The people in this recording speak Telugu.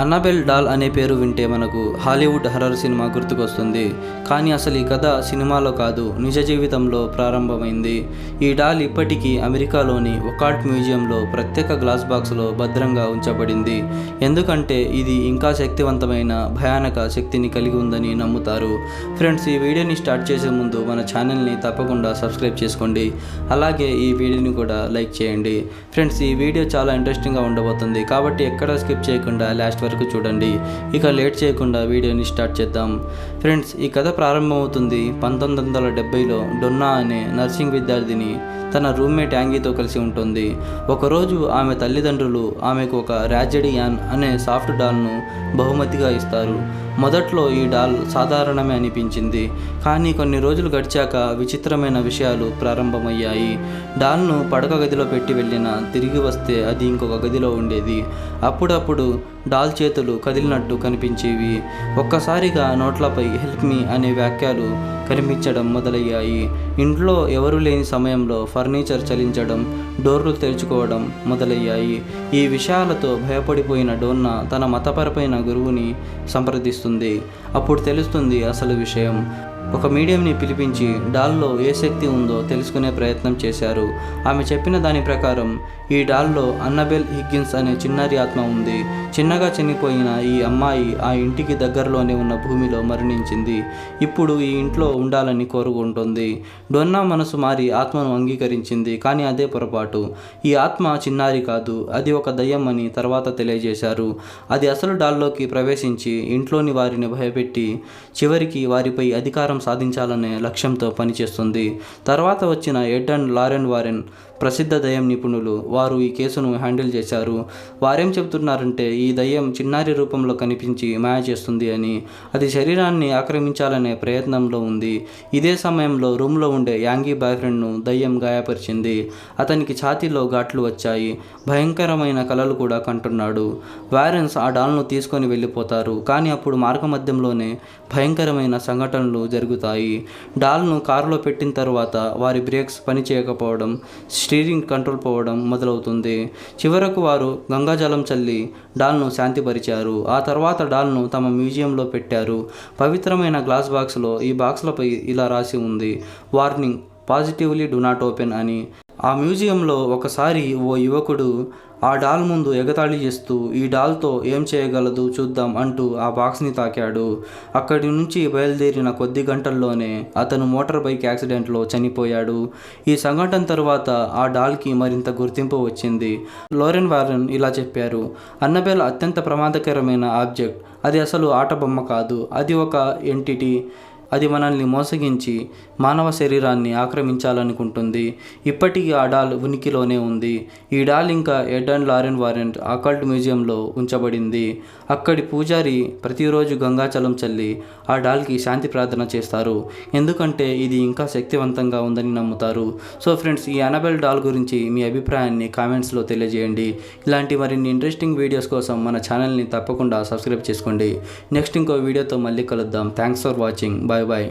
అన్నబెల్ డాల్ అనే పేరు వింటే మనకు హాలీవుడ్ హర్రర్ సినిమా గుర్తుకొస్తుంది. కానీ అసలు ఈ కథ సినిమాలో కాదు నిజ జీవితంలో ప్రారంభమైంది. ఈ డాల్ ఇప్పటికీ అమెరికాలోని ఒకాట్ మ్యూజియంలో ప్రత్యేక గ్లాస్ బాక్స్లో భద్రంగా ఉంచబడింది. ఎందుకంటే ఇది ఇంకా శక్తివంతమైన భయానక శక్తిని కలిగి ఉందని నమ్ముతారు. ఫ్రెండ్స్ ఈ వీడియోని స్టార్ట్ చేసే ముందు మన ఛానల్ని తప్పకుండా సబ్స్క్రైబ్ చేసుకోండి. అలాగే ఈ వీడియోని కూడా లైక్ చేయండి. ఫ్రెండ్స్ ఈ వీడియో చాలా ఇంట్రెస్టింగ్గా ఉండబోతుంది కాబట్టి ఎక్కడ స్కిప్ చేయకుండా లాస్ట్ వరకు చూడండి. ఇక లేట్ చేయకుండా వీడియోని స్టార్ట్ చేద్దాం. ఫ్రెండ్స్ ఈ కథ ప్రారంభమవుతుంది పంతొమ్మిది వందల డెబ్బైలో డొన్నా అనే నర్సింగ్ విద్యార్థిని తన రూమ్మేట్ యాంగీతో కలిసి ఉంటుంది. ఒకరోజు ఆమె తల్లిదండ్రులు ఆమెకు ఒక ర్యాజెడీ యాన్ అనే సాఫ్ట్ డాల్ను బహుమతిగా ఇస్తారు. మొదట్లో ఈ డాల్ సాధారణమే అనిపించింది. కానీ కొన్ని రోజులు గడిచాక విచిత్రమైన విషయాలు ప్రారంభమయ్యాయి. డాల్ను పడక గదిలో పెట్టి వెళ్ళిన తిరిగి వస్తే అది ఇంకొక గదిలో ఉండేది. అప్పుడప్పుడు డాల్ చేతులు కదిలినట్టు కనిపించేవి. ఒక్కసారిగా నోట్లపై హెల్ప్ మీ అనే వాక్యాలు కనిపించడం మొదలయ్యాయి. ఇంట్లో ఎవరు లేని సమయంలో ఫర్నిచర్ చలించడం డోర్లు తెరుచుకోవడం మొదలయ్యాయి. ఈ విషయాలతో భయపడిపోయిన డోన్నా తన మతపరమైన గురువుని సంప్రదిస్తుంది అప్పుడు తెలుస్తుంది అసలు విషయం. ఒక మీడియంని పిలిపించి డాల్లో ఏ శక్తి ఉందో తెలుసుకునే ప్రయత్నం చేశారు. ఆమె చెప్పిన దాని ప్రకారం ఈ డాల్లో అన్నబెల్ హిగ్గిన్స్ అనే చిన్నారి ఆత్మ ఉంది. చిన్నగా చనిపోయిన ఈ అమ్మాయి ఆ ఇంటికి దగ్గరలోనే ఉన్న భూమిలో మరణించింది. ఇప్పుడు ఈ ఇంట్లో ఉండాలని కోరుకుంటుంది. డొన్నా మనసు మారి ఆత్మను అంగీకరించింది కానీ అదే పొరపాటు. ఈ ఆత్మ చిన్నారి కాదు అది ఒక దయ్యం అని తర్వాత తెలియజేశారు. అది అసలు డాల్లోకి ప్రవేశించి ఇంట్లోని వారిని భయపెట్టి చివరికి వారిపై అధికారం సాధించాలనే లక్ష్యంతో పనిచేస్తుంది. తర్వాత వచ్చిన ఎడ్ అండ్ లారెన్ వారెన్ ప్రసిద్ధ దయ్యం నిపుణులు వారు ఈ కేసును హ్యాండిల్ చేశారు. వారేం చెబుతున్నారంటే ఈ దయ్యం చిన్నారి రూపంలో కనిపించి మాయ చేస్తుంది అని. అది శరీరాన్ని ఆక్రమించాలనే ప్రయత్నంలో ఉంది. ఇదే సమయంలో రూమ్లో ఉండే యాంగీ బాయ్ ఫ్రెండ్ను దయ్యం గాయపరిచింది. అతనికి ఛాతీలో ఘాట్లు వచ్చాయి. భయంకరమైన కలలు కూడా కంటున్నాడు. వారెన్స్ ఆ డాల్ను తీసుకొని వెళ్ళిపోతారు. కానీ అప్పుడు మార్గమధ్యంలోనే భయంకరమైన సంఘటనలు జరుగుతాయి. డాల్ను కారులో పెట్టిన తర్వాత వారి బ్రేక్స్ పనిచేయకపోవడం స్టీరింగ్ కంట్రోల్ పోవడం మొదలవుతుంది. చివరకు వారు గంగాజలం చల్లి డాల్ను శాంతిపరిచారు. ఆ తర్వాత డాల్ను తమ మ్యూజియంలో పెట్టారు. పవిత్రమైన గ్లాస్ బాక్స్లో ఈ బాక్స్లపై ఇలా రాసి ఉంది. Warning positively do not open అని ఆ మ్యూజియంలో ఒకసారి ఓ యువకుడు ఆ డాల్ ముందు ఎగతాళి చేస్తూ ఈ డాల్తో ఏం చేయగలదు చూద్దాం అంటూ ఆ బాక్స్ని తాకాడు. అక్కడి నుంచి బయలుదేరిన కొద్ది గంటల్లోనే అతను మోటార్ బైక్ యాక్సిడెంట్లో చనిపోయాడు. ఈ సంఘటన తరువాత ఆ డాల్కి మరింత గుర్తింపు వచ్చింది. లోరెన్ వారన్ ఇలా చెప్పారు అన్నబెల్ అత్యంత ప్రమాదకరమైన ఆబ్జెక్ట్. అది అసలు ఆట బొమ్మ కాదు. అది ఒక ఎంటిటీ. అది మనల్ని మోసగించి మానవ శరీరాన్ని ఆక్రమించాలనుకుంటుంది. ఇప్పటికీ ఆ డాల్ ఉనికిలోనే ఉంది. ఈ డాల్ ఇంకా Ed and Lorraine Warren occult మ్యూజియంలో ఉంచబడింది. అక్కడి పూజారి ప్రతిరోజు గంగాచలం చల్లి ఆ డాల్కి శాంతి ప్రార్థన చేస్తారు. ఎందుకంటే ఇది ఇంకా శక్తివంతంగా ఉందని నమ్ముతారు. సో ఫ్రెండ్స్ ఈ అనబెల్ డాల్ గురించి మీ అభిప్రాయాన్ని కామెంట్స్లో తెలియజేయండి. ఇలాంటి మరిన్ని ఇంట్రెస్టింగ్ వీడియోస్ కోసం మన ఛానల్ని తప్పకుండా సబ్స్క్రైబ్ చేసుకోండి. నెక్స్ట్ ఇంకో వీడియోతో మళ్ళీ కలుద్దాం. Thanks for watching. Bye. Bye